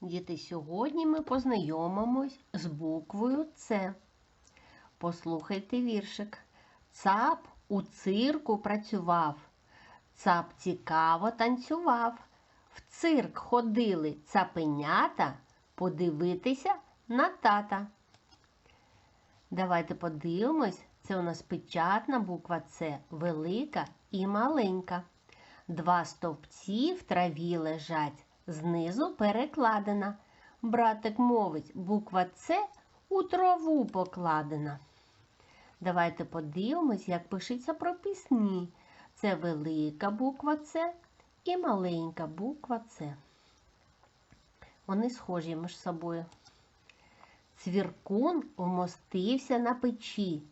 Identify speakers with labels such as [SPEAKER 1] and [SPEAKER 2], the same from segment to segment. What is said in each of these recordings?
[SPEAKER 1] Діти, сьогодні ми познайомимось з буквою С. Послухайте віршик. Цап у цирку працював, цап цікаво танцював. В цирк ходили цапенята подивитися на тата. Давайте подивимось, це у нас печатна буква С, велика і маленька. Два стовпці в траві лежать, знизу перекладена. Братик мовить, буква С у траву покладена. Давайте подивимось, як пишеться прописні. Це велика буква С і маленька буква С. Вони схожі між собою. Цвіркун вмостився на печі.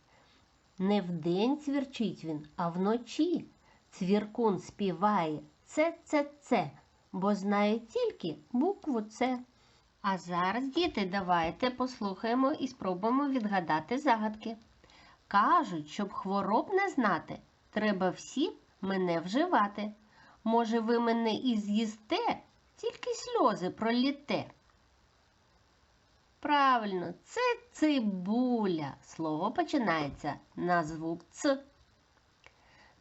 [SPEAKER 1] Не вдень цвірчить він, а вночі. Цвіркун співає це-це-це, бо знає тільки букву С. А зараз, діти, давайте послухаємо і спробуємо відгадати загадки. Кажуть, щоб хвороб не знати, треба всім мене вживати. Може, ви мене і з'їсте, тільки сльози проліте. Правильно, це цибуля. Слово починається на звук Ц.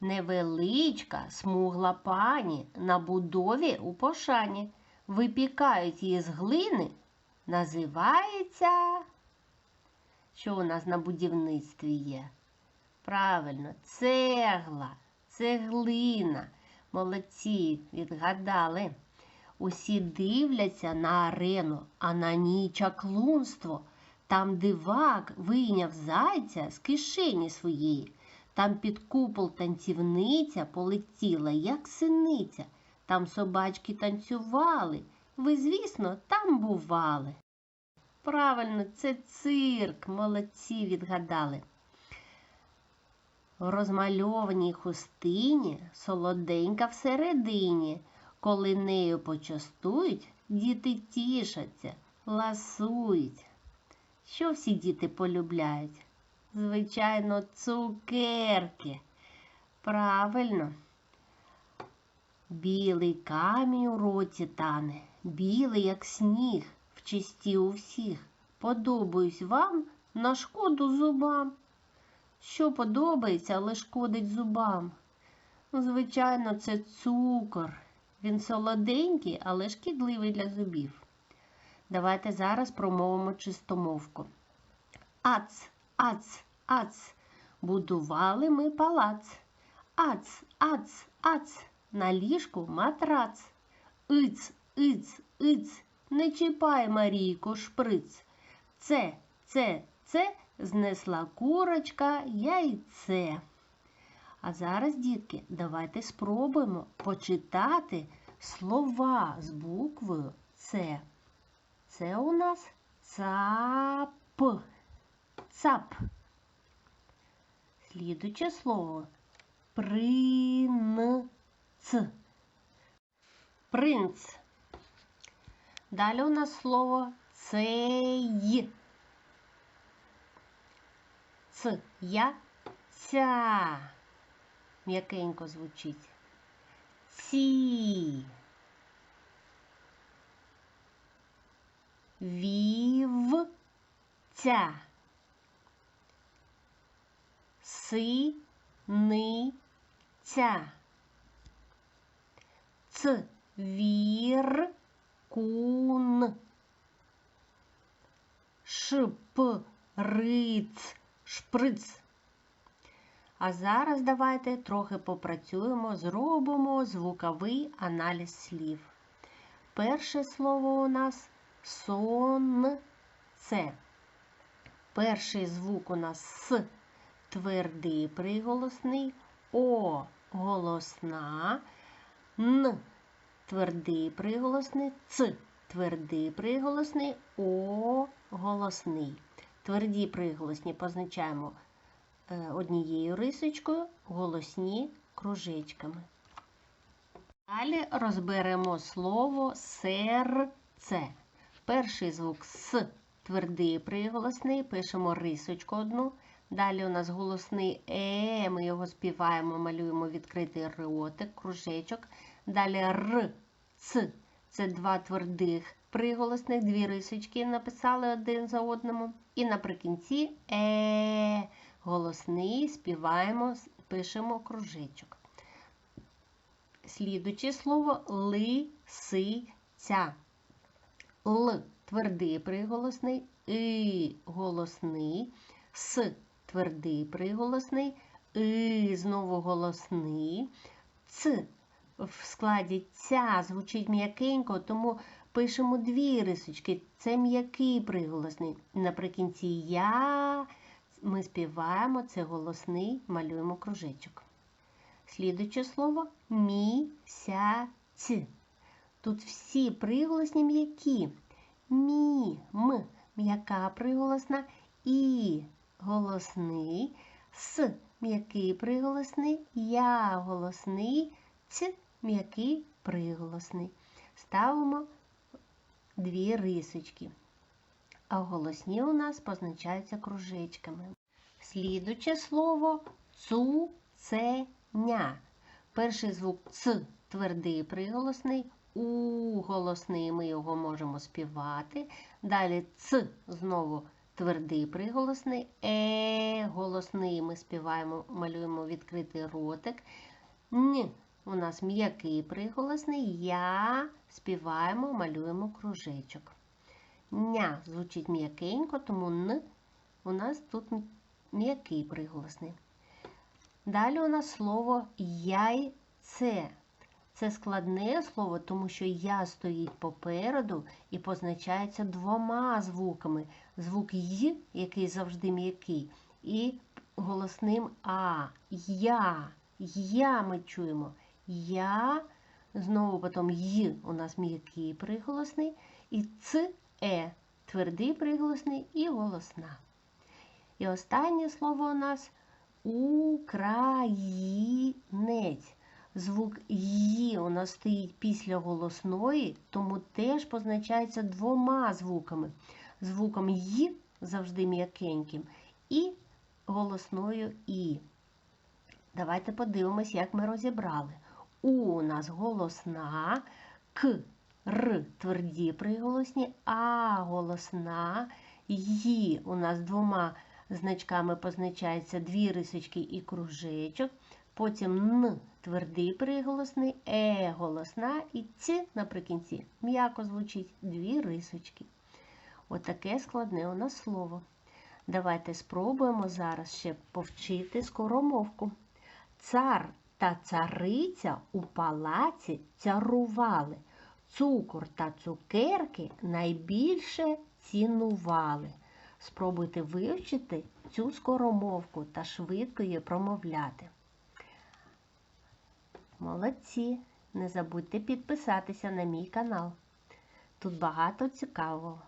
[SPEAKER 1] Невеличка, смугла пані на будові у пошані. Випікають її з глини. Називається. Що у нас на будівництві є? Правильно, цегла, цеглина. Молодці, відгадали. Усі дивляться на арену, а на ній чаклунство. Там дивак вийняв зайця з кишені своєї. Там під купол танцівниця полетіла, як синиця. Там собачки танцювали. Ви, звісно, там бували. Правильно, це цирк, молодці відгадали. Розмальованій хустині солоденька всередині. Коли нею почастують, діти тішаться, ласують. Що всі діти полюбляють? Звичайно, цукерки. Правильно. Білий камінь у роті тане, білий, як сніг, в чисті у всіх. Подобаюсь вам на шкоду зубам. Що подобається, але шкодить зубам? Ну, Звичайно, це цукор. Він солоденький, але шкідливий для зубів. Давайте зараз промовимо чистомовку. Ац, ац, ац. Будували ми палац. Ац, ац, ац. На ліжку матрац. Иць, иць, иць. Не чіпай, Марійко, шприц. Це, це, це знесла курочка яйце. А зараз, дітки, давайте спробуємо почитати слова з буквою С. Це у нас цап. Цап. Слідуче слово принц. Принц. Далі у нас слово цей. Ц. Я. Ця. М'якенько звучить. Ці. Вівця. Синиця. Цвіркун. Шприц. Шприц. А зараз давайте трохи попрацюємо, зробимо звуковий аналіз слів. Перше слово у нас сонце. Перший звук у нас С твердий приголосний, О голосна, Н твердий приголосний, Ц твердий приголосний, О голосний. Тверді приголосні позначаємо е, однією рисочкою, голосні кружечками. Далі розберемо слово серце. Перший звук С твердий приголосний, пишемо рисочку одну. Далі у нас голосний Е, ми його співаємо, малюємо відкритий ротик, кружечок. Далі Р, Ц. це два твердих приголосних, дві рисочки написали один за одному. І наприкінці е голосний співаємо, пишемо кружечок. Слідуче слово лисиця. Л твердий приголосний, и голосний, с твердий приголосний, и знову голосний, ц в складі ця звучить м'якенько, тому пишемо дві рисочки. Це м'який приголосний. Наприкінці я ми співаємо, це голосний, малюємо кружечок. Слідуюче слово місяць. Тут всі приголосні м'які. Мі, м, м'яка приголосна, і голосний, с м'який приголосний, я голосний, ц м'який приголосний. Ставимо дві рисочки. А голосні у нас позначаються кружечками. Слідуче слово цуценя. Перший звук ц твердий приголосний, у голосний ми його можемо співати. Далі ц знову твердий приголосний, е голосний ми співаємо, малюємо відкритий ротик. Н у нас м'який приголосний, я співаємо, малюємо кружечок. Ня звучить м'якенько, тому н у нас тут м'який приголосний. Далі у нас слово яйце. Це складне слово, тому що я стоїть попереду і позначається двома звуками. Звук Й, який завжди м'який, і голосним А. Я. Я ми чуємо. Я. Знову потім Й у нас м'який приголосний. І Ц, Е твердий приголосний і голосна. І останнє слово у нас українець. Звук «ї» у нас стоїть після голосної, тому теж позначається двома звуками. Звуком «й» завжди м'якеньким, і голосною І. Давайте подивимось, як ми розібрали. У у нас голосна, К, Р тверді приголосні, А голосна, Ї у нас двома значками позначається дві рисочки і кружечок. Потім Н твердий приголосний, Е голосна і Ц наприкінці м'яко звучить дві рисочки. Отаке складне у нас слово. Давайте спробуємо зараз ще повчити скоромовку. Цар та цариця у палаці царували. Цукор та цукерки найбільше цінували. Спробуйте вивчити цю скоромовку та швидко її промовляти. Молодці! Не забудьте підписатися на мій канал. Тут багато цікавого.